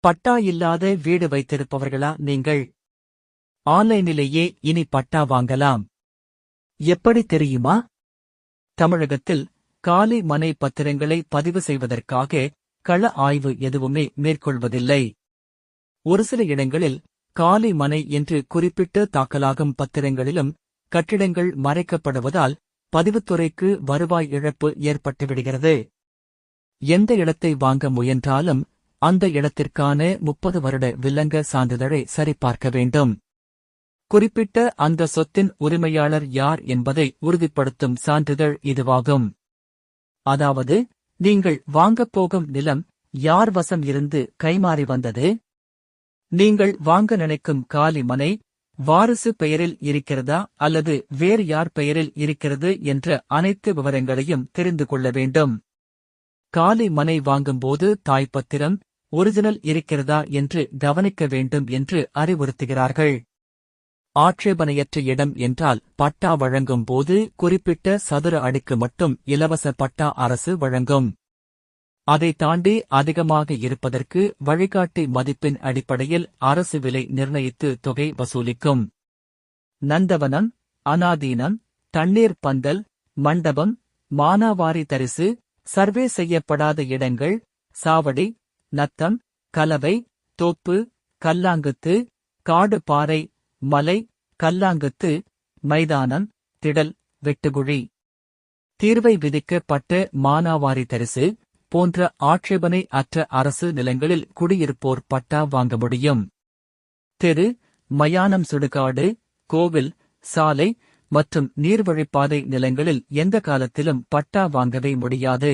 பட்டா இல்லாத வீடு வைத்திருப்பவர்களா நீங்கள்? ஆன்லைனிலேயே இனி பட்டா வாங்கலாம். எப்படி தெரியுமா? தமிழகத்தில் காலி மனை பத்திரங்களை பதிவு செய்வதற்காக கள ஆய்வு எதுவுமே மேற்கொள்வதில்லை. ஒரு சில இடங்களில் காலி மனை என்று குறிப்பிட்டு தாக்கலாகும் பத்திரங்களிலும் கட்டிடங்கள் மறைக்கப்படுவதால் பதிவுத்துறைக்கு வருவாய் இழப்பு ஏற்பட்டுவிடுகிறது. எந்த இடத்தை வாங்க முயன்றாலும் அந்த இடத்திற்கான முப்பது வருட வில்லங்க சான்றிதழை சரிபார்க்க வேண்டும். குறிப்பிட்ட அந்த சொத்தின் உரிமையாளர் யார் என்பதை உறுதிப்படுத்தும் சான்றிதழ் இதுவாகும். அதாவது நீங்கள் வாங்கப் போகும் நிலம் யார் வசம் இருந்து கைமாறி வந்தது? நீங்கள் வாங்க நினைக்கும் காலி மனை வாரிசு பெயரில் இருக்கிறதா அல்லது வேறு யார் பெயரில் இருக்கிறது என்ற அனைத்து விவரங்களையும் தெரிந்து கொள்ள வேண்டும். காலி மனை வாங்கும்போது தாய்ப்பத்திரம் ஒரிஜினல் இருக்கிறதா என்று கவனிக்க வேண்டும் என்று அறிவுறுத்துகிறார்கள். ஆட்சேபனையற்ற இடம் என்றால் பட்டா வழங்கும் போது குறிப்பிட்ட சதுர அடிக்கு மட்டும் இலவச பட்டா அரசு வழங்கும். அதை தாண்டி அதிகமாக இருப்பதற்கு வழிகாட்டி மதிப்பின் அடிப்படையில் அரசு விலை நிர்ணயித்து தொகை வசூலிக்கும். நந்தவனம் அனாதீனம் தண்ணீர் பந்தல் மண்டபம் மானாவாரி தரிசு சர்வே செய்யப்படாத இடங்கள் சாவடி நத்தம் கலவை தோப்பு கல்லாங்குத்து காடு பாறை மலை கல்லாங்குத்து மைதானம் திடல் வெட்டுகுழி. தீர்வை விதிக்கப்பட்ட மானாவாரி தரிசு போன்ற ஆட்சேபனை அற்ற அரசு நிலங்களில் குடியிருப்போர் பட்டா வாங்க முடியும். தெரு மயானம் சுடுகாடு கோவில் சாலை மற்றும் நீர்வழிப்பாதை நிலங்களில் எந்த காலத்திலும் பட்டா வாங்கவே முடியாது.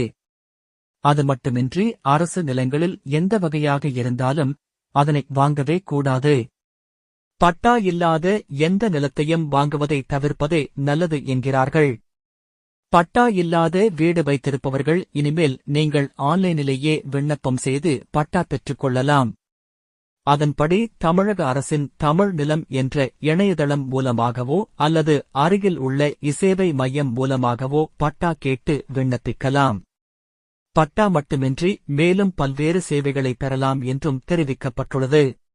அது மட்டுமின்றி அரசு நிலங்களில் எந்த வகையாக இருந்தாலும் அதனை வாங்கவே கூடாது. பட்டா இல்லாத எந்த நிலத்தையும் வாங்குவதை தவிர்ப்பதே நல்லது என்கிறார்கள். பட்டா இல்லாத வீடு வைத்திருப்பவர்கள் இனிமேல் நீங்கள் ஆன்லைனிலேயே விண்ணப்பம் செய்து பட்டா பெற்றுக் கொள்ளலாம். அதன்படி தமிழக அரசின் தமிழ் நிலம் என்ற இணையதளம் மூலமாகவோ அல்லது அருகில் உள்ள இசேவை மையம் மூலமாகவோ பட்டா கேட்டு விண்ணப்பிக்கலாம். பட்டா மட்டுமின்றி மேலும் பல்வேறு சேவைகளை பெறலாம் என்றும் தெரிவிக்கப்பட்டுள்ளது.